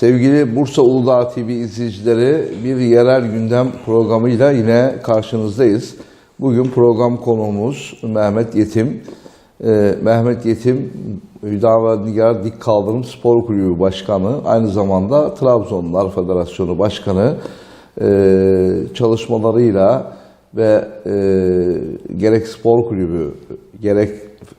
Sevgili Bursa Uludağ TV izleyicileri bir yerel gündem programıyla yine karşınızdayız. Bugün program konuğumuz Mehmet Yetim. Ee, Mehmet Yetim Hüdava Nigar Dik Kaldırım Spor Kulübü Başkanı, aynı zamanda Trabzonlar Federasyonu Başkanı Ee, çalışmalarıyla ve e, gerek spor kulübü, gerek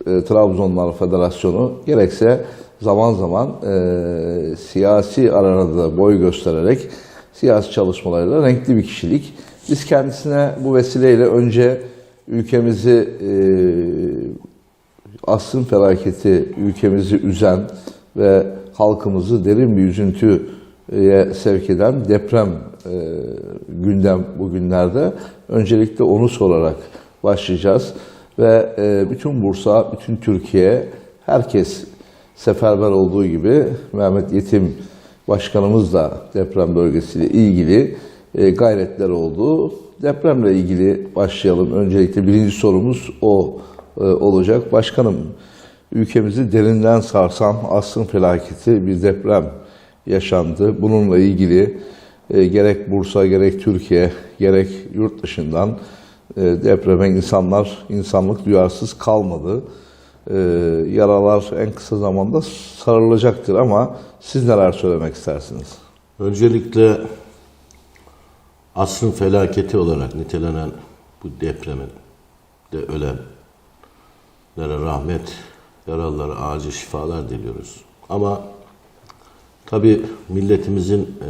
e, Trabzonlar Federasyonu, gerekse zaman zaman e, siyasi arenada boy göstererek siyasi çalışmalarıyla renkli bir kişilik. Biz kendisine bu vesileyle önce ülkemizi e, asrın felaketi ülkemizi üzen ve halkımızı derin bir üzüntüye sevk eden deprem e, gündem bugünlerde. Öncelikle onu sorarak başlayacağız. Ve e, bütün Bursa, bütün Türkiye, herkes seferber olduğu gibi Mehmet Yetim Başkanımız da deprem bölgesiyle ilgili e, gayretler oldu. Depremle ilgili başlayalım. Öncelikle birinci sorumuz o e, olacak. Başkanım, ülkemizi derinden sarsan asrın felaketi bir deprem yaşandı. Bununla ilgili e, gerek Bursa, gerek Türkiye, gerek yurt dışından depreme insanlar, insanlık duyarsız kalmadı. E, yaralar en kısa zamanda sarılacaktır ama siz neler söylemek istersiniz? Öncelikle asrın felaketi olarak nitelenen bu depremin de ölenlere rahmet, yaralılara acil şifalar diliyoruz. Ama tabi milletimizin e,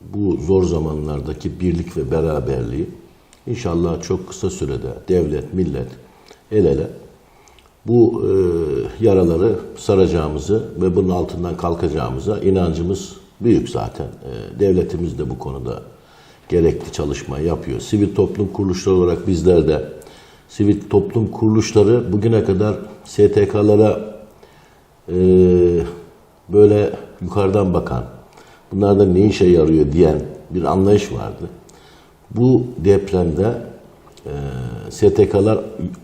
bu zor zamanlardaki birlik ve beraberliği inşallah çok kısa sürede devlet, millet el ele bu e, yaraları saracağımızı ve bunun altından kalkacağımıza inancımız büyük zaten. E, devletimiz de bu konuda gerekli çalışma yapıyor. Sivil toplum kuruluşları olarak bizler de sivil toplum kuruluşları bugüne kadar STK'lara e, böyle yukarıdan bakan, bunlardan ne işe yarıyor diyen bir anlayış vardı. Bu depremde STK'lar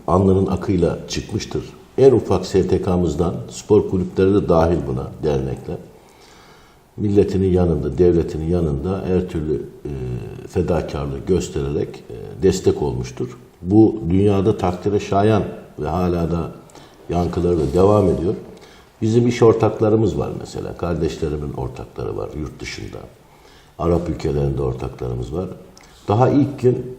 alnının akıyla çıkmıştır. En ufak STK'mızdan spor kulüpleri de dahil buna dernekler. Milletinin yanında, devletinin yanında her türlü e, fedakarlığı göstererek e, destek olmuştur. Bu dünyada takdire şayan ve hala da yankıları da devam ediyor. Bizim iş ortaklarımız var mesela. Kardeşlerimin ortakları var yurt dışında. Arap ülkelerinde ortaklarımız var. Daha ilk gün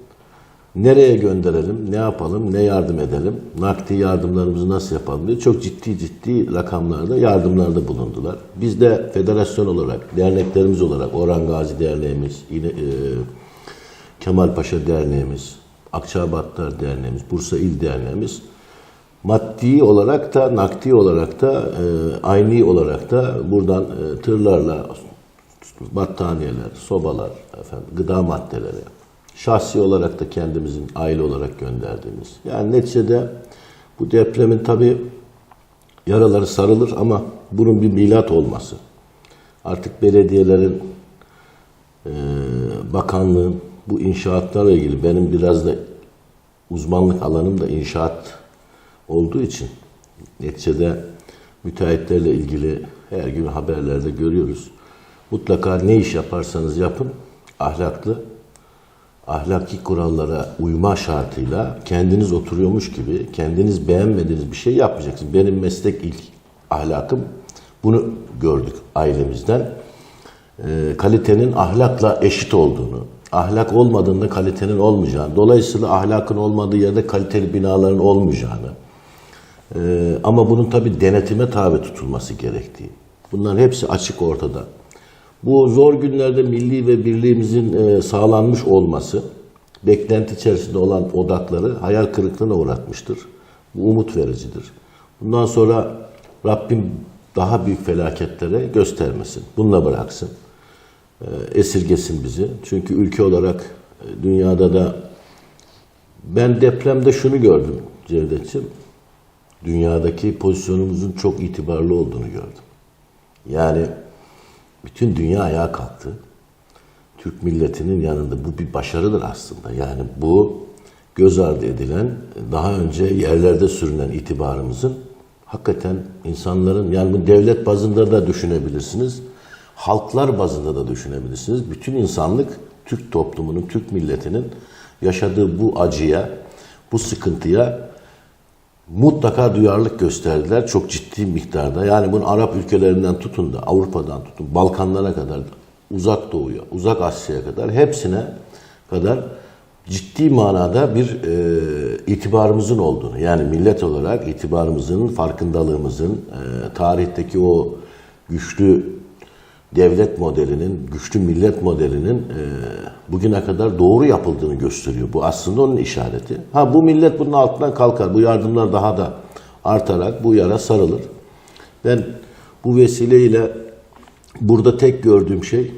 nereye gönderelim, ne yapalım, ne yardım edelim, nakdi yardımlarımızı nasıl yapalım diye çok ciddi ciddi rakamlarda yardımlarda bulundular. Biz de federasyon olarak, derneklerimiz olarak Orhan Gazi Derneğimiz, yine e, Kemal Paşa Derneğimiz, Akçabatlar Derneğimiz, Bursa İl Derneğimiz maddi olarak da nakdi olarak da e, aynı olarak da buradan e, tırlarla battaniyeler, sobalar, efendim, gıda maddeleri, şahsi olarak da kendimizin aile olarak gönderdiğimiz. Yani neticede bu depremin tabi yaraları sarılır ama bunun bir milat olması. Artık belediyelerin, e, bakanlığın bu inşaatlarla ilgili benim biraz da uzmanlık alanım da inşaat olduğu için neticede müteahhitlerle ilgili her gün haberlerde görüyoruz. Mutlaka ne iş yaparsanız yapın ahlaklı, ahlaki kurallara uyma şartıyla kendiniz oturuyormuş gibi kendiniz beğenmediğiniz bir şey yapmayacaksınız. Benim meslek ilk ahlakım bunu gördük ailemizden. E, kalitenin ahlakla eşit olduğunu, ahlak olmadığında kalitenin olmayacağını, dolayısıyla ahlakın olmadığı yerde kaliteli binaların olmayacağını, e, ama bunun tabi denetime tabi tutulması gerektiği. Bunların hepsi açık ortada. Bu zor günlerde milli ve birliğimizin e, sağlanmış olması, beklenti içerisinde olan odakları hayal kırıklığına uğratmıştır. Bu umut vericidir. Bundan sonra Rabbim daha büyük felaketlere göstermesin. Bununla bıraksın. E, esirgesin bizi. Çünkü ülke olarak e, dünyada da ben depremde şunu gördüm Cevdet'ciğim. Dünyadaki pozisyonumuzun çok itibarlı olduğunu gördüm. Yani bütün dünya ayağa kalktı. Türk milletinin yanında bu bir başarıdır aslında. Yani bu göz ardı edilen, daha önce yerlerde sürünen itibarımızın hakikaten insanların, yani bu devlet bazında da düşünebilirsiniz. halklar bazında da düşünebilirsiniz. Bütün insanlık Türk toplumunun, Türk milletinin yaşadığı bu acıya, bu sıkıntıya mutlaka duyarlılık gösterdiler çok ciddi miktarda. Yani bunu Arap ülkelerinden tutun da Avrupa'dan tutun Balkanlara kadar uzak doğuya, uzak Asya'ya kadar hepsine kadar ciddi manada bir e, itibarımızın olduğunu yani millet olarak itibarımızın, farkındalığımızın, e, tarihteki o güçlü devlet modelinin, güçlü millet modelinin e, bugüne kadar doğru yapıldığını gösteriyor. Bu aslında onun işareti. Ha bu millet bunun altından kalkar. Bu yardımlar daha da artarak bu yara sarılır. Ben bu vesileyle burada tek gördüğüm şey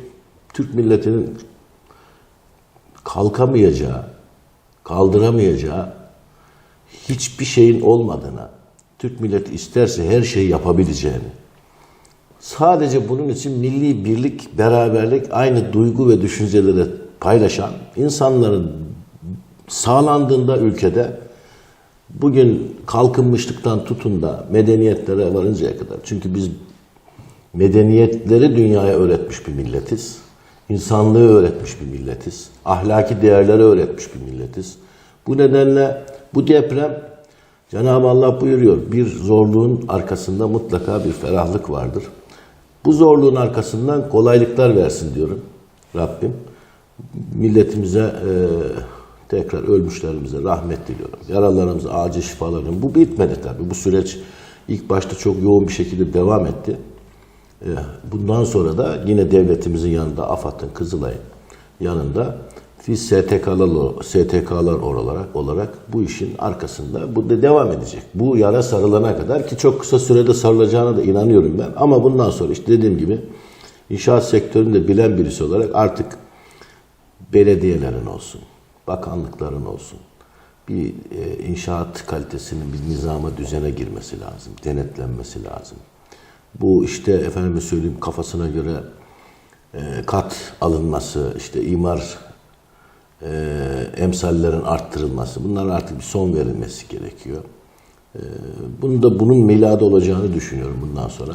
Türk milletinin kalkamayacağı, kaldıramayacağı hiçbir şeyin olmadığına, Türk milleti isterse her şeyi yapabileceğini, sadece bunun için milli birlik, beraberlik, aynı duygu ve düşünceleri paylaşan insanların sağlandığında ülkede bugün kalkınmışlıktan tutun da medeniyetlere varıncaya kadar. Çünkü biz medeniyetleri dünyaya öğretmiş bir milletiz. İnsanlığı öğretmiş bir milletiz. Ahlaki değerleri öğretmiş bir milletiz. Bu nedenle bu deprem Cenab-ı Allah buyuruyor bir zorluğun arkasında mutlaka bir ferahlık vardır. Bu zorluğun arkasından kolaylıklar versin diyorum Rabbim. Milletimize e, tekrar ölmüşlerimize rahmet diliyorum. Yaralarımıza acil şifalarını. Bu bitmedi tabii. Bu süreç ilk başta çok yoğun bir şekilde devam etti. E, Bundan sonra da yine devletimizin yanında AFAD'ın, Kızılay'ın yanında biz STK'lar, STK'lar olarak, olarak bu işin arkasında bu da devam edecek. Bu yara sarılana kadar ki çok kısa sürede sarılacağına da inanıyorum ben. Ama bundan sonra işte dediğim gibi inşaat sektöründe bilen birisi olarak artık belediyelerin olsun, bakanlıkların olsun bir e, inşaat kalitesinin bir nizama düzene girmesi lazım, denetlenmesi lazım. Bu işte efendime söyleyeyim kafasına göre e, kat alınması, işte imar e, emsallerin arttırılması, bunlara artık bir son verilmesi gerekiyor. E, bunun da bunun miladı olacağını düşünüyorum bundan sonra.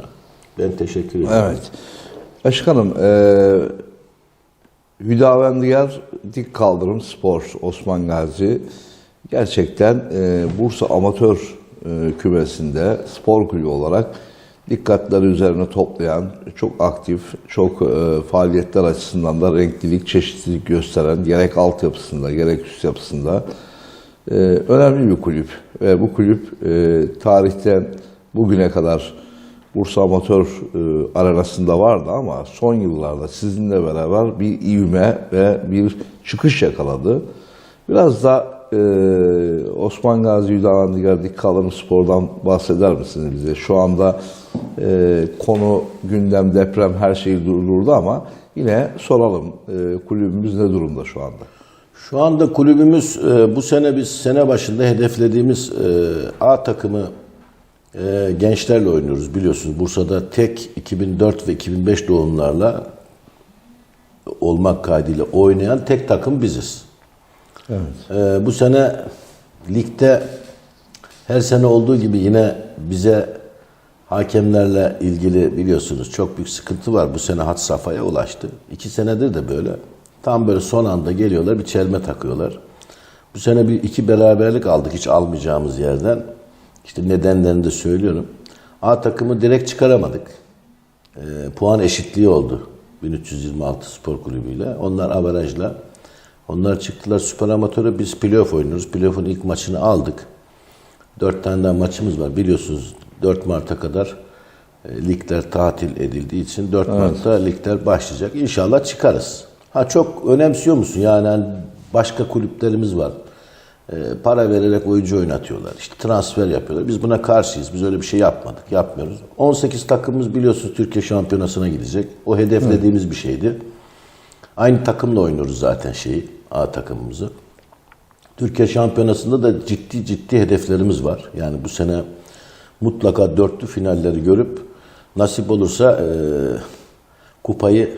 Ben teşekkür ederim. Evet. Başkanım, e, Hüdavendigar Dik Kaldırım Spor Osman Gazi gerçekten e, Bursa Amatör e, kümesinde spor kulübü olarak dikkatleri üzerine toplayan, çok aktif, çok e, faaliyetler açısından da renklilik, çeşitlilik gösteren gerek altyapısında gerek üst yapısında e, önemli bir kulüp. Ve bu kulüp e, tarihten bugüne kadar Bursa Amatör e, arenasında vardı ama son yıllarda sizinle beraber bir ivme ve bir çıkış yakaladı. Biraz da e, Osman Gazi Hüdavendigar Dik Kaldırım Spor'dan bahseder misiniz bize? Şu anda e, konu, gündem, deprem her şeyi durdurdu ama yine soralım e, kulübümüz ne durumda şu anda? Şu anda kulübümüz e, bu sene biz sene başında hedeflediğimiz e, A takımı e, gençlerle oynuyoruz biliyorsunuz. Bursa'da tek 2004 ve 2005 doğumlarla olmak kaydıyla oynayan tek takım biziz. Evet. E, bu sene ligde her sene olduğu gibi yine bize hakemlerle ilgili biliyorsunuz çok büyük sıkıntı var. Bu sene had safhaya ulaştı. İki senedir de böyle. Tam böyle son anda geliyorlar bir çelme takıyorlar. Bu sene bir iki beraberlik aldık hiç almayacağımız yerden. İşte nedenlerini de söylüyorum. A takımı direkt çıkaramadık. E, puan eşitliği oldu 1326 Spor Kulübü'yle. Onlar averajla. Onlar çıktılar süper amatöre biz playoff oynuyoruz. Playoff'un ilk maçını aldık. Dört tane daha maçımız var. Biliyorsunuz 4 Mart'a kadar e, ligler tatil edildiği için 4 Mart'ta ligler başlayacak. İnşallah çıkarız. Ha çok önemsiyor musun? Yani hani başka kulüplerimiz var. E, para vererek oyuncu oynatıyorlar. İşte transfer yapıyorlar. Biz buna karşıyız. Biz öyle bir şey yapmadık. Yapmıyoruz. 18 takımımız biliyorsunuz Türkiye Şampiyonası'na gidecek. O hedeflediğimiz bir şeydi. Aynı takımla oynuyoruz zaten şeyi, A takımımızı. Türkiye Şampiyonası'nda da ciddi ciddi hedeflerimiz var. Yani bu sene mutlaka dörtlü finalleri görüp nasip olursa e, kupayı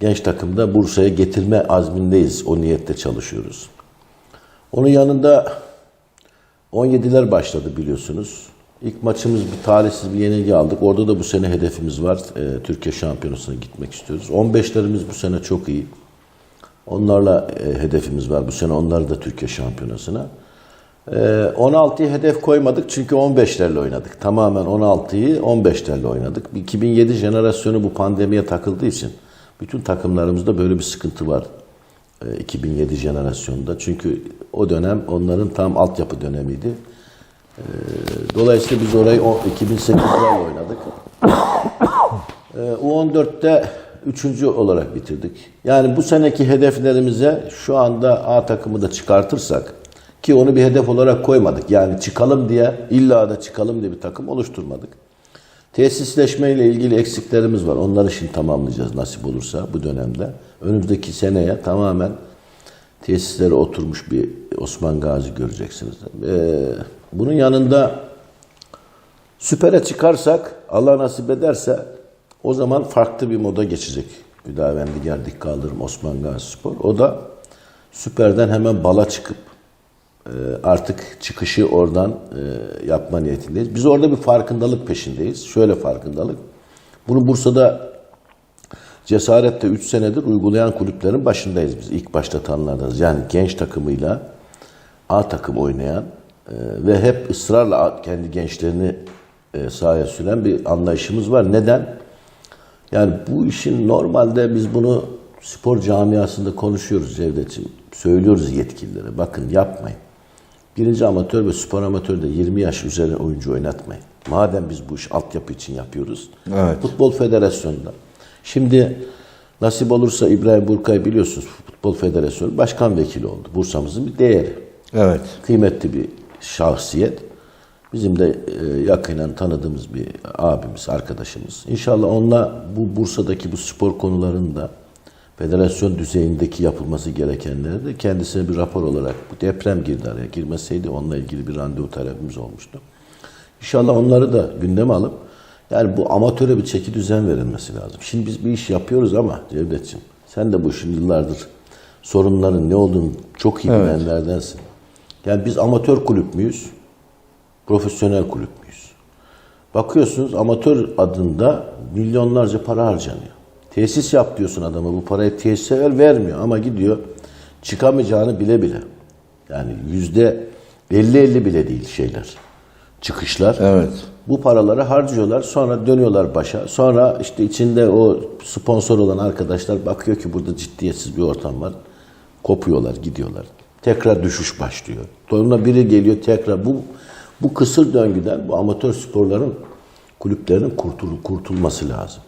genç takımda Bursa'ya getirme azmindeyiz. O niyette çalışıyoruz. Onun yanında 17'ler başladı biliyorsunuz. İlk maçımız bir talihsiz bir yenilgi aldık. Orada da bu sene hedefimiz var. Ee, Türkiye Şampiyonası'na gitmek istiyoruz. 15'lerimiz bu sene çok iyi. Onlarla e, hedefimiz var. Bu sene onları da Türkiye Şampiyonası'na. Ee, 16'yı hedef koymadık çünkü 15'lerle oynadık. Tamamen 16'yı 15'lerle oynadık. 2007 jenerasyonu bu pandemiye takıldığı için bütün takımlarımızda böyle bir sıkıntı var. Ee, 2007 jenerasyonunda. Çünkü o dönem onların tam altyapı dönemiydi. Ee, Dolayısıyla biz orayı o- 2008'lerle oynadık. Ee, U14'te üçüncü olarak bitirdik. Yani bu seneki hedeflerimize şu anda A takımı da çıkartırsak ki onu bir hedef olarak koymadık. Yani çıkalım diye illa da çıkalım diye bir takım oluşturmadık. Tesisleşme ile ilgili eksiklerimiz var. Onları şimdi tamamlayacağız nasip olursa bu dönemde. Önümüzdeki seneye tamamen tesislere oturmuş bir Osman Gazi göreceksiniz. Ee, bunun yanında Süper'e çıkarsak Allah nasip ederse o zaman farklı bir moda geçecek. Hüdavendigar Dik Kaldırım Osman Gazi Spor. O da Süper'den hemen bala çıkıp artık çıkışı oradan e, yapma niyetindeyiz. Biz orada bir farkındalık peşindeyiz. Şöyle farkındalık. Bunu Bursa'da cesaretle 3 senedir uygulayan kulüplerin başındayız biz. İlk başta tanılardayız. Yani genç takımıyla A takım oynayan e, ve hep ısrarla kendi gençlerini e, sahaya süren bir anlayışımız var. Neden? Yani bu işin normalde biz bunu spor camiasında konuşuyoruz Cevdet'ciğim. Söylüyoruz yetkililere. Bakın yapmayın. Birinci amatör ve spor amatörde 20 yaş üzeri oyuncu oynatmayın. Madem biz bu iş altyapı için yapıyoruz. Evet. Futbol Federasyonu'nda. Şimdi nasip olursa İbrahim Burkay biliyorsunuz Futbol Federasyonu başkan vekili oldu. Bursa'mızın bir değeri Evet. kıymetli bir şahsiyet. Bizim de e, yakinen tanıdığımız bir abimiz, arkadaşımız. İnşallah onunla bu Bursa'daki bu spor konularında federasyon düzeyindeki yapılması gerekenleri de kendisine bir rapor olarak bu deprem girdi araya. Girmeseydi onunla ilgili bir randevu talebimiz olmuştu. İnşallah onları da gündeme alıp yani bu amatöre bir çeki düzen verilmesi lazım. Şimdi biz bir iş yapıyoruz ama Cevdetciğim sen de bu işin yıllardır sorunların ne olduğunu çok iyi bilenlerdensin. Yani biz amatör kulüp müyüz? Profesyonel kulüp müyüz? Bakıyorsunuz amatör adında milyonlarca para harcanıyor. Tesis yap diyorsun adama bu parayı tesise ver vermiyor ama gidiyor çıkamayacağını bile bile. Yani yüzde 50-50 bile değil şeyler. Çıkışlar. Evet. Bu paraları harcıyorlar sonra dönüyorlar başa. Sonra işte içinde o sponsor olan arkadaşlar bakıyor ki burada ciddiyetsiz bir ortam var. Kopuyorlar gidiyorlar. Tekrar düşüş başlıyor. Sonra biri geliyor tekrar bu bu kısır döngüden bu amatör sporların kulüplerin kurtul, kurtulması lazım.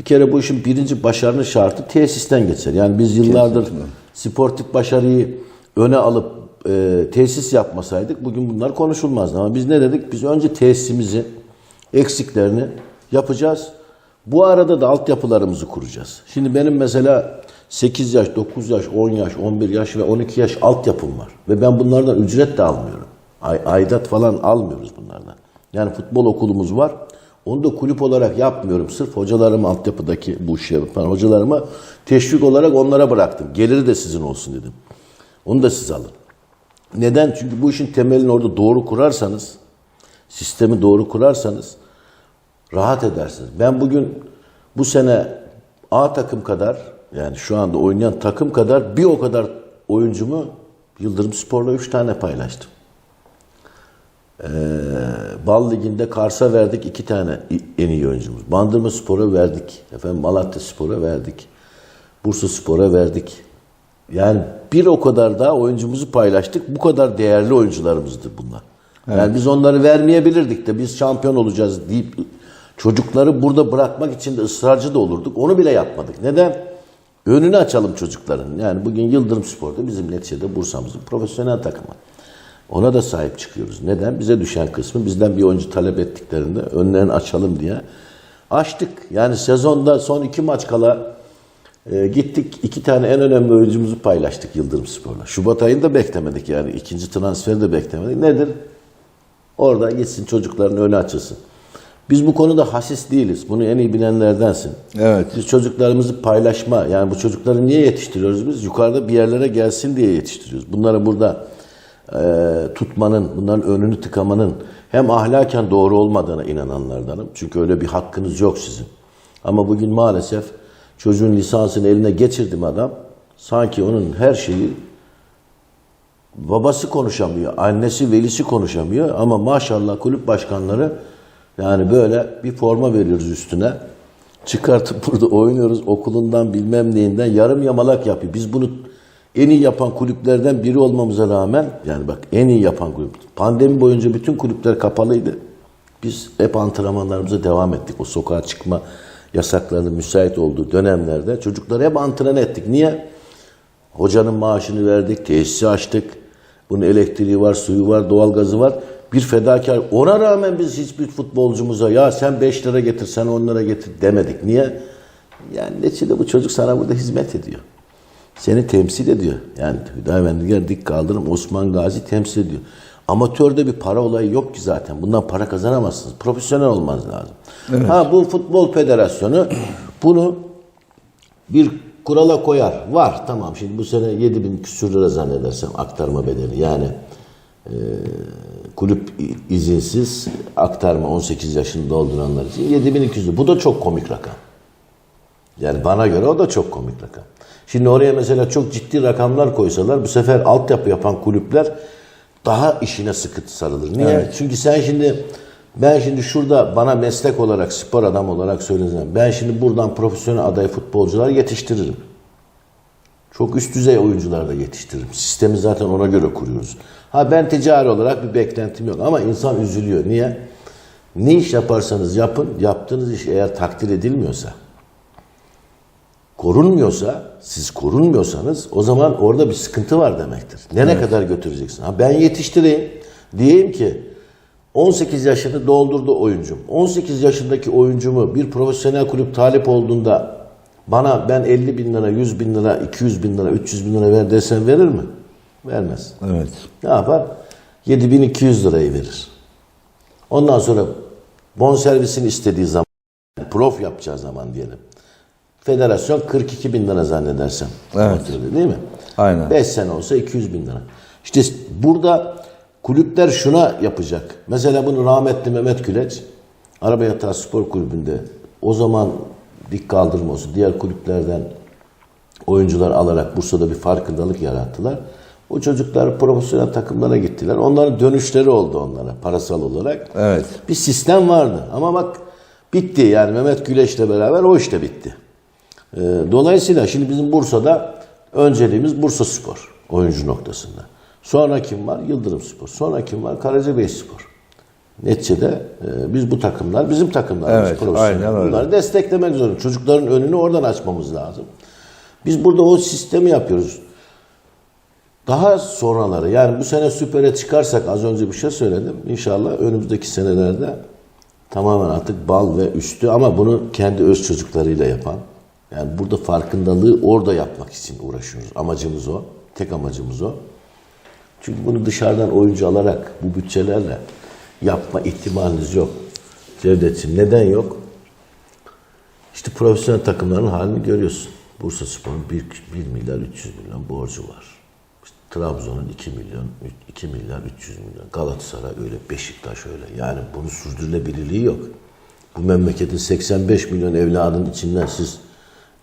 Bir kere bu işin birinci başarının şartı tesisten geçer. Yani biz yıllardır sportif başarıyı öne alıp e, tesis yapmasaydık bugün bunlar konuşulmazdı. Ama biz ne dedik? Biz önce tesisimizi, eksiklerini yapacağız. Bu arada da altyapılarımızı kuracağız. Şimdi benim mesela 8 yaş, 9 yaş, 10 yaş, 11 yaş ve 12 yaş altyapım var. Ve ben bunlardan ücret de almıyorum. Ay, aidat falan almıyoruz bunlardan. Yani futbol okulumuz var. Onu da kulüp olarak yapmıyorum. Sırf hocalarımı altyapıdaki bu işi yapan hocalarıma teşvik olarak onlara bıraktım. Geliri de sizin olsun dedim. Onu da siz alın. Neden? Çünkü bu işin temelini orada doğru kurarsanız, sistemi doğru kurarsanız rahat edersiniz. Ben bugün bu sene A takım kadar yani şu anda oynayan takım kadar bir o kadar oyuncumu Yıldırım Spor'la 3 tane paylaştım. Ee, Bal Ligi'nde Kars'a verdik iki tane en iyi oyuncumuz. Bandırma Spor'a verdik. Efendim Malatya Spor'a verdik. Bursa Spor'a verdik. Yani bir o kadar daha oyuncumuzu paylaştık. Bu kadar değerli oyuncularımızdır bunlar. Yani biz onları vermeyebilirdik de biz şampiyon olacağız deyip çocukları burada bırakmak için de ısrarcı da olurduk. Onu bile yapmadık. Neden? Önünü açalım çocukların. Yani bugün Yıldırım Spor'da bizim neticede Bursa'mızın profesyonel takımı. Ona da sahip çıkıyoruz. Neden? Bize düşen kısmı bizden bir oyuncu talep ettiklerinde önlerini açalım diye açtık. Yani sezonda son iki maç kala e, gittik iki tane en önemli oyuncumuzu paylaştık Yıldırım Spor'la. Şubat ayında beklemedik yani ikinci transferi de beklemedik. Nedir? Orada gitsin çocukların önü açılsın. Biz bu konuda hasis değiliz. Bunu en iyi bilenlerdensin. Evet. Biz çocuklarımızı paylaşma, yani bu çocukları niye yetiştiriyoruz biz? Yukarıda bir yerlere gelsin diye yetiştiriyoruz. Bunları burada tutmanın, bunların önünü tıkamanın, hem ahlaken doğru olmadığına inananlardanım. Çünkü öyle bir hakkınız yok sizin. Ama bugün maalesef çocuğun lisansını eline geçirdim adam. Sanki onun her şeyi babası konuşamıyor, annesi, velisi konuşamıyor ama maşallah kulüp başkanları yani böyle bir forma veriyoruz üstüne. Çıkartıp burada oynuyoruz okulundan bilmem neyinden yarım yamalak yapıyor. Biz bunu en iyi yapan kulüplerden biri olmamıza rağmen yani bak en iyi yapan kulüp. Pandemi boyunca bütün kulüpler kapalıydı. Biz hep antrenmanlarımıza devam ettik. O sokağa çıkma yasaklarının müsait olduğu dönemlerde çocukları hep antren ettik. Niye? Hocanın maaşını verdik, tesisi açtık. Bunun elektriği var, suyu var, doğalgazı var. Bir fedakar. Ona rağmen biz hiçbir futbolcumuza ya sen 5 lira getir, sen 10 lira getir demedik. Niye? Yani neticede bu çocuk sana burada hizmet ediyor. Seni temsil ediyor. Yani Hüdavendigar Dik Kaldırım Osman Gazi temsil ediyor. Amatörde bir para olayı yok ki zaten. Bundan para kazanamazsınız. Profesyonel olmanız lazım. Ha bu futbol federasyonu bunu bir kurala koyar. Var tamam şimdi bu sene 7 bin küsür lira zannedersem aktarma bedeli. Yani e, kulüp izinsiz aktarma 18 yaşını dolduranlar için 7200 lira. Bu da çok komik rakam. Yani bana göre o da çok komik rakam. Şimdi oraya mesela çok ciddi rakamlar koysalar bu sefer altyapı yapan kulüpler daha işine sıkı sarılır. Niye? Çünkü sen şimdi ben şimdi şurada bana meslek olarak spor adam olarak söylesem ben şimdi buradan profesyonel aday futbolcular yetiştiririm. Çok üst düzey oyuncular da yetiştiririm. Sistemi zaten ona göre kuruyoruz. Ha ben ticari olarak bir beklentim yok ama insan üzülüyor. Niye? Ne iş yaparsanız yapın, yaptığınız iş eğer takdir edilmiyorsa, korunmuyorsa, siz korunmuyorsanız o zaman orada bir sıkıntı var demektir. Nereye kadar götüreceksin? Ha ben yetiştireyim, diyeyim ki 18 yaşını doldurdu oyuncum. 18 yaşındaki oyuncumu bir profesyonel kulüp talip olduğunda bana ben 50 bin lira, 100 bin lira, 200 bin lira, 300 bin lira ver desem verir mi? Vermez. Evet. Ne yapar? 7200 lirayı verir. Ondan sonra bonservisini istediği zaman, prof yapacağı zaman diyelim. Federasyon 42 bin lira zannedersem. Evet. Değil mi? Aynen. 5 sene olsa 200 bin lira. İşte burada kulüpler şuna yapacak. Mesela bunu rahmetli Mehmet Güleç, Araba Yatağı Spor Kulübü'nde o zaman dik kaldırma olsun diğer kulüplerden oyuncular alarak Bursa'da bir farkındalık yarattılar. O çocuklar profesyonel takımlara gittiler. Onların dönüşleri oldu onlara parasal olarak. Evet. Bir sistem vardı ama bak bitti yani Mehmet Güleç'le beraber o işte bitti. Ee, dolayısıyla şimdi bizim Bursa'da önceliğimiz Bursa Spor oyuncu noktasında. Sonra kim var? Yıldırım Spor. Sonra kim var? Karacabey Spor. Neticede e, biz bu takımlar bizim takımlarımız Evet, profesyonel. aynen öyle. Bunları desteklemek zorunda. Çocukların önünü oradan açmamız lazım. Biz burada o sistemi yapıyoruz. Daha sonraları yani bu sene süpere çıkarsak az önce bir şey söyledim. İnşallah önümüzdeki senelerde tamamen artık bal ve üstü ama bunu kendi öz çocuklarıyla yapan. Yani burada farkındalığı orada yapmak için uğraşıyoruz. Amacımız o. Tek amacımız o. Çünkü bunu dışarıdan oyuncu alarak bu bütçelerle yapma ihtimaliniz yok. Cevdet'ciğim neden yok? İşte profesyonel takımların halini görüyorsun. Bursa Spor'un 1, 1 milyar 300 milyon borcu var. İşte Trabzon'un 2 milyon 2 milyar 300 milyon. Galatasaray öyle, Beşiktaş öyle. Yani bunun sürdürülebilirliği yok. Bu memleketin 85 milyon evladının içinden siz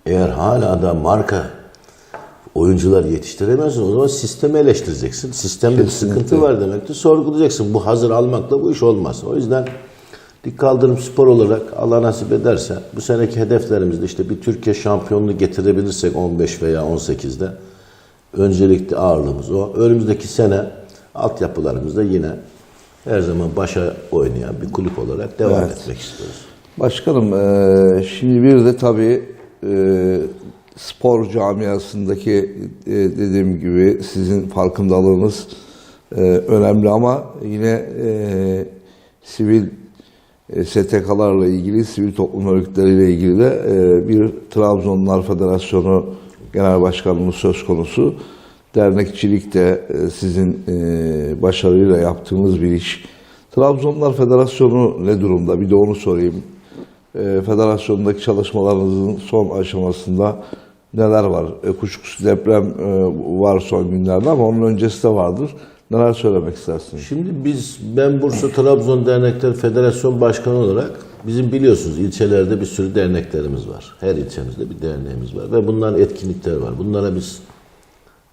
eğer hala da marka oyuncular yetiştiremezsin o zaman sistemi eleştireceksin. Sistemde bir sıkıntı var demektir. Sorgulayacaksın. Bu hazır almakla bu iş olmaz. O yüzden dik kaldırım spor olarak Allah nasip ederse bu seneki hedeflerimizde işte bir Türkiye şampiyonluğu getirebilirsek 15 veya 18'de öncelikli ağırlığımız o. Önümüzdeki sene altyapılarımızda yine her zaman başa oynayan bir kulüp olarak devam Evet. etmek istiyoruz. Başkanım, şimdi bir de tabii eee, spor camiasındaki eee, dediğim gibi sizin farkındalığınız eee, önemli ama yine sivil e, STK'larla ilgili, sivil toplum örgütleriyle ilgili de bir Trabzonlar Federasyonu Genel Başkanımız söz konusu. Dernekçilik de sizin başarıyla yaptığınız bir iş. Trabzonlar Federasyonu ne durumda? Bir de onu sorayım. Eee, federasyondaki çalışmalarınızın son aşamasında neler var? E, kuşkusuz deprem e, var son günlerde ama onun öncesi de vardır. Neler söylemek istersiniz? Şimdi biz, ben Bursa Trabzon Dernekler Federasyon Başkanı olarak bizim biliyorsunuz ilçelerde bir sürü derneklerimiz var. Her ilçemizde bir derneğimiz var ve bunların etkinlikleri var. Bunlara biz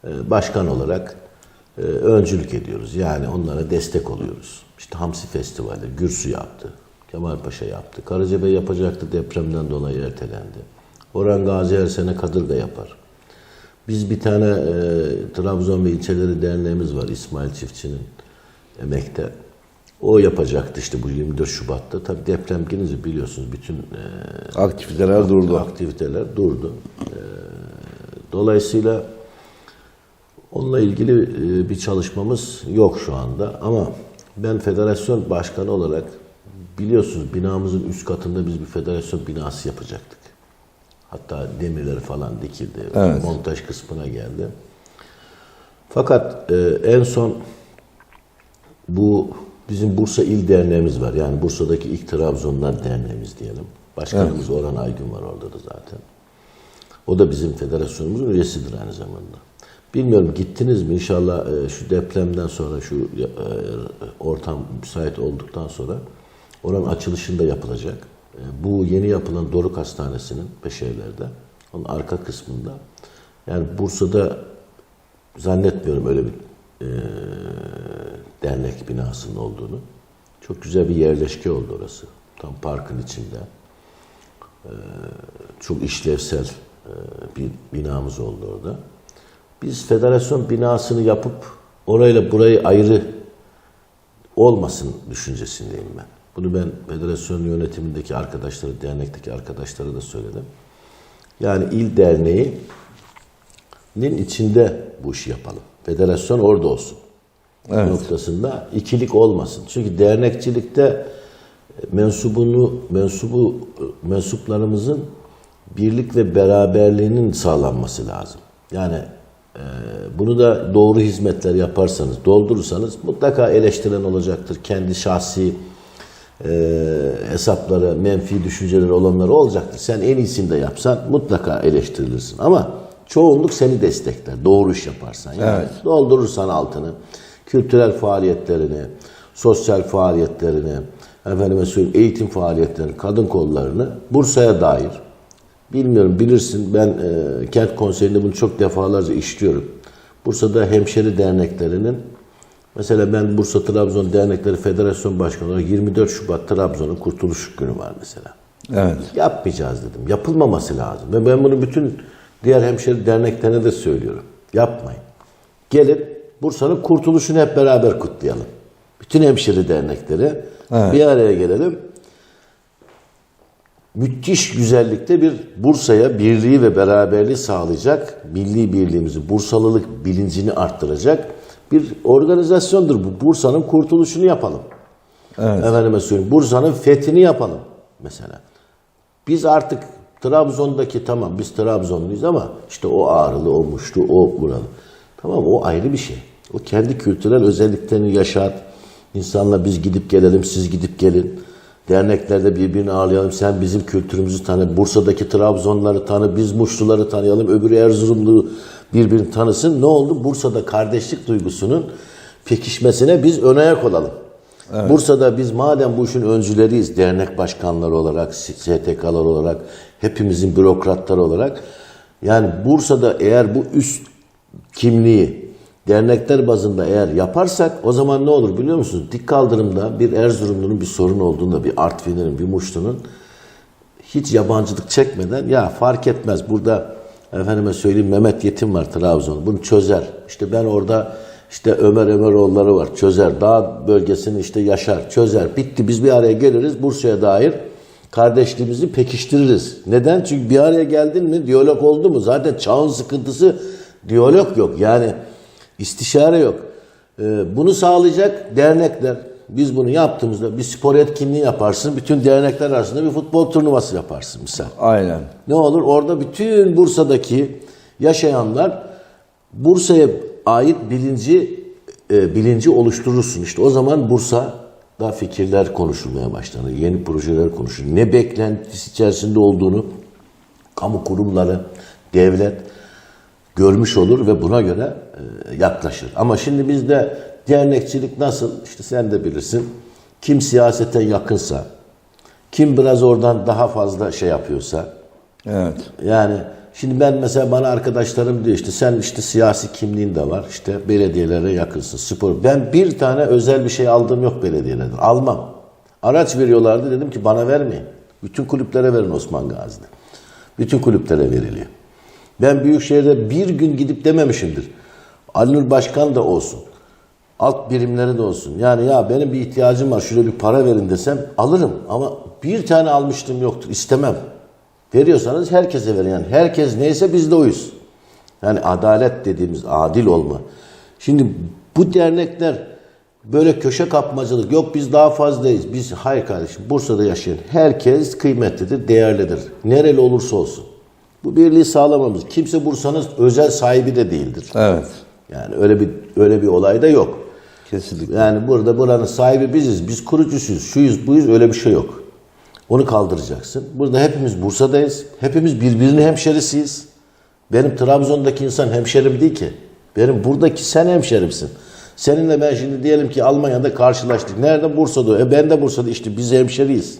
e, başkan olarak e, öncülük ediyoruz. Yani onlara destek oluyoruz. İşte Hamsi Festivali, Gürsü yaptı, Kemalpaşa yaptı, Karacabey yapacaktı depremden dolayı ertelendi. Orhan Gazi her sene Kadırga yapar. Biz bir tane e, Trabzon ve ilçeleri derneğimiz var İsmail Çiftçi'nin emekte. O yapacaktı işte bu 24 Şubat'ta. Tabii deprem gelince biliyorsunuz bütün e, Aktiviteler durdu. aktiviteler durdu. E, dolayısıyla onunla ilgili e, bir çalışmamız yok şu anda. Ama ben federasyon başkanı olarak biliyorsunuz binamızın üst katında biz bir federasyon binası yapacaktık. Hatta demirleri falan dikildi. Evet. Montaj kısmına geldi. Fakat e, en son bu bizim Bursa İl Derneğimiz var. Yani Bursa'daki ilk Trabzonlar Derneğimiz diyelim. Başkanımız Orhan Aygün var orada da zaten. O da bizim federasyonumuzun üyesidir aynı zamanda. Bilmiyorum gittiniz mi inşallah e, şu depremden sonra şu e, ortam müsait olduktan sonra oranın açılışında yapılacak. E, Bu yeni yapılan Doruk Hastanesi'nin Beşevler'de onun arka kısmında yani Bursa'da zannetmiyorum öyle bir e, dernek binasının olduğunu. Çok güzel bir yerleşke oldu orası. Tam parkın içinde. E, çok işlevsel e, bir binamız oldu orada. Biz federasyon binasını yapıp orayla burayı ayrı olmasın düşüncesindeyim ben. Bunu ben federasyon yönetimindeki arkadaşları, dernekteki arkadaşlara da söyledim. Yani il derneğinin içinde bu işi yapalım. Federasyon orada olsun. Evet. Noktasında ikilik olmasın. Çünkü dernekçilikte mensubunu mensubu mensuplarımızın birlik ve beraberliğinin sağlanması lazım. Yani e, bunu da doğru hizmetler yaparsanız, doldurursanız mutlaka eleştiren olacaktır. Kendi şahsi e, hesapları, menfi düşünceleri olanları olacaktır. Sen en iyisini de yapsan mutlaka eleştirilirsin. Ama çoğunluk seni destekler. Doğru iş yaparsan. Yani Evet. doldurursan altını, kültürel faaliyetlerini, sosyal faaliyetlerini, efendime söyleyeyim eğitim faaliyetlerini, kadın kollarını Bursa'ya dair bilmiyorum bilirsin ben e, kent konseyinde bunu çok defalarca işliyorum. Bursa'da hemşeri derneklerinin mesela ben Bursa Trabzon Dernekleri Federasyon Başkanı olarak 24 Şubat Trabzon'un kurtuluş günü var mesela. Evet. Yapmayacağız dedim. Yapılmaması lazım. Ve ben bunu bütün diğer hemşeri derneklerine de söylüyorum. Yapmayın. Gelin Bursa'nın kurtuluşunu hep beraber kutlayalım. Bütün hemşeri dernekleri Evet. bir araya gelelim. Müthiş güzellikte bir Bursa'ya birliği ve beraberliği sağlayacak, milli birliğimizi, Bursalılık bilincini arttıracak bir organizasyondur bu. Bursa'nın kurtuluşunu yapalım. Evet. Efendime söyleyeyim Bursa'nın fethini yapalım mesela. Biz artık Trabzon'daki tamam biz Trabzonluyuz ama işte o Ağrılı, o Muşlu, o buralı. Tamam o ayrı bir şey. O kendi kültürel özelliklerini yaşat. İnsanla biz gidip gelelim, siz gidip gelin. Derneklerde birbirini ağırlayalım. Sen bizim kültürümüzü tanı. Bursa'daki Trabzonları tanı. Biz Muşluları tanıyalım. Öbürü Erzurumlu birbirini tanısın. Ne oldu? Bursa'da kardeşlik duygusunun pekişmesine biz ön ayak olalım. Bursa'da biz madem bu işin öncüleriyiz, dernek başkanları olarak, STK'lar olarak, hepimizin bürokratları olarak, yani Bursa'da eğer bu üst kimliği dernekler bazında eğer yaparsak o zaman ne olur biliyor musunuz? Dik kaldırımda bir Erzurumlu'nun bir sorun olduğunda, bir Artvin'in, bir Muşlu'nun hiç yabancılık çekmeden ya fark etmez burada efendime söyleyeyim Mehmet Yetim var Trabzon bunu çözer. İşte ben orada işte Ömer Ömeroğulları var çözer. Dağ bölgesini işte yaşar çözer. Bitti biz bir araya geliriz Bursa'ya dair kardeşliğimizi pekiştiririz. Neden? Çünkü bir araya geldin mi diyalog oldu mu zaten çağın sıkıntısı diyalog yok. Yani istişare yok. Ee, bunu sağlayacak dernekler. Biz bunu yaptığımızda bir spor etkinliği yaparsın. Bütün dernekler arasında bir futbol turnuvası yaparsın misal. Aynen. Ne olur orada bütün Bursa'daki yaşayanlar Bursa'ya ait bilinci e, bilinci oluşturursun. İşte o zaman Bursa'da fikirler konuşulmaya başlanır. Yeni projeler konuşulur. Ne beklentisi içerisinde olduğunu kamu kurumları, devlet görmüş olur ve buna göre e, yaklaşır. Ama şimdi bizde dernekçilik nasıl? İşte sen de bilirsin. Kim siyasete yakınsa, kim biraz oradan daha fazla şey yapıyorsa, Evet. yani şimdi ben mesela bana arkadaşlarım diyor işte sen işte siyasi kimliğin de var işte belediyelere yakınsın spor. Ben bir tane özel bir şey aldığım yok belediyelerden almam. Araç veriyorlardı dedim ki bana vermeyin. Bütün kulüplere verin Osman Gazi'de. Bütün kulüplere veriliyor. Ben Büyükşehir'de bir gün gidip dememişimdir. Ali Nur Başkan da olsun. Alt birimleri de olsun. Yani ya benim bir ihtiyacım var şuraya bir para verin desem alırım. Ama bir tane almıştım yoktur. istemem. Veriyorsanız herkese verin. Yani herkes neyse biz de oyuz. Yani adalet dediğimiz adil olma. Şimdi bu dernekler böyle köşe kapmacılık yok biz daha fazlayız. Biz hayır kardeşim Bursa'da yaşayan herkes kıymetlidir, değerlidir. Nereli olursa olsun. Bu birliği sağlamamız. Kimse Bursa'nın özel sahibi de değildir. Evet. Yani öyle bir öyle bir olay da yok. Kesinlikle. Yani burada buranın sahibi biziz. Biz kurucusuyuz. Şuyuz, buyuz öyle bir şey yok. Onu kaldıracaksın. Burada hepimiz Bursa'dayız. Hepimiz birbirinin hemşerisiyiz. Benim Trabzon'daki insan hemşerim değil ki. Benim buradaki sen hemşerimsin. Seninle ben şimdi diyelim ki Almanya'da karşılaştık. Nerede? Bursa'da. E ben de Bursa'da işte biz hemşeriyiz.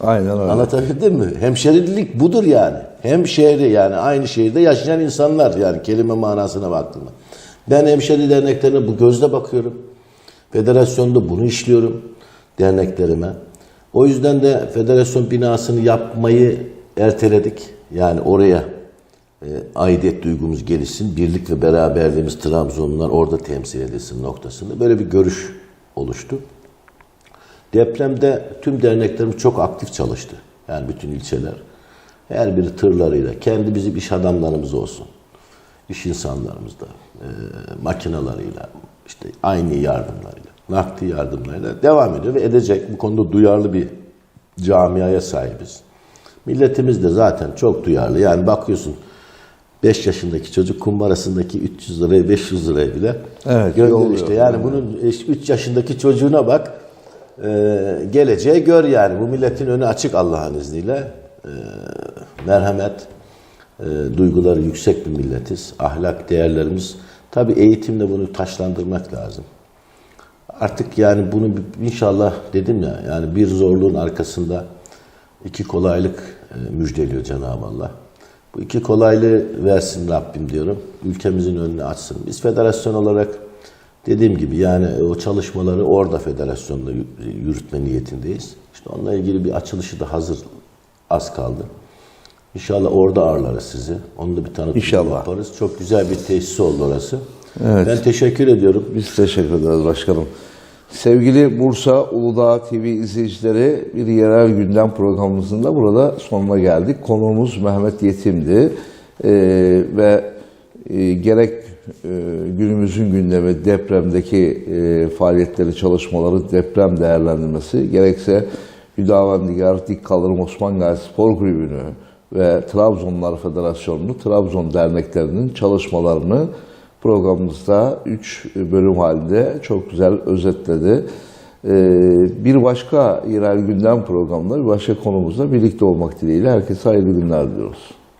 Aynen öyle. Anlatabildim mi? Hemşerilik budur yani. Hemşehri yani aynı şehirde yaşayan insanlar yani kelime manasına baktığımda. Ben hemşeri derneklerine bu gözle bakıyorum. Federasyonda bunu işliyorum derneklerime. O yüzden de federasyon binasını yapmayı erteledik. Yani oraya e, aidiyet duygumuz gelişsin. Birlik ve beraberliğimiz Trabzonlular orada temsil edilsin noktasında. Böyle bir görüş oluştu. Depremde tüm derneklerimiz çok aktif çalıştı. Yani bütün ilçeler. Her biri tırlarıyla, kendi bizim iş adamlarımız olsun. İş insanlarımız da, e, makinalarıyla, işte aynı yardımlarıyla, nakdi yardımlarıyla devam ediyor ve edecek. Bu konuda duyarlı bir camiaya sahibiz. Milletimiz de zaten çok duyarlı. Yani bakıyorsun 5 yaşındaki çocuk kumbarasındaki 300 liraya 500 liraya bile Evet, yolluyor. işte. Yani bunun 3 yaşındaki çocuğuna bak. Ee, geleceği gör yani. Bu milletin önü açık Allah'ın izniyle. Ee, merhamet, e, duyguları yüksek bir milletiz. Ahlak değerlerimiz. Tabii eğitimle bunu taşlandırmak lazım. Artık yani bunu inşallah dedim ya yani bir zorluğun arkasında iki kolaylık e, müjdeliyor Cenab-ı Allah. Bu iki kolaylığı versin Rabbim diyorum. Ülkemizin önünü açsın. Biz federasyon olarak dediğim gibi yani o çalışmaları orada federasyonda yü- yürütme niyetindeyiz. İşte onunla ilgili bir açılışı da hazır az kaldı. İnşallah orada ağırlarız sizi. Onu da bir tanıtım İnşallah. yaparız. Çok güzel bir tesis oldu orası. Ben teşekkür ediyorum. Biz teşekkür ederiz başkanım. Sevgili Bursa Uludağ TV izleyicileri bir yerel gündem programımızın da burada sonuna geldik. Konuğumuz Mehmet Yetim'di Ee, ve e, gerek e, günümüzün gündemi depremdeki e, faaliyetleri, çalışmaları, deprem değerlendirmesi gerekse Hüdavendigar Dik Kaldırım Osman Gazi Spor Kulübü'nü ve Trabzonlar Federasyonu'nu, Trabzon derneklerinin çalışmalarını programımızda 3 bölüm halinde çok güzel özetledi. Ee, Bir başka yerel gündem programında, bir başka konumuzda birlikte olmak dileğiyle herkese hayırlı günler diliyoruz.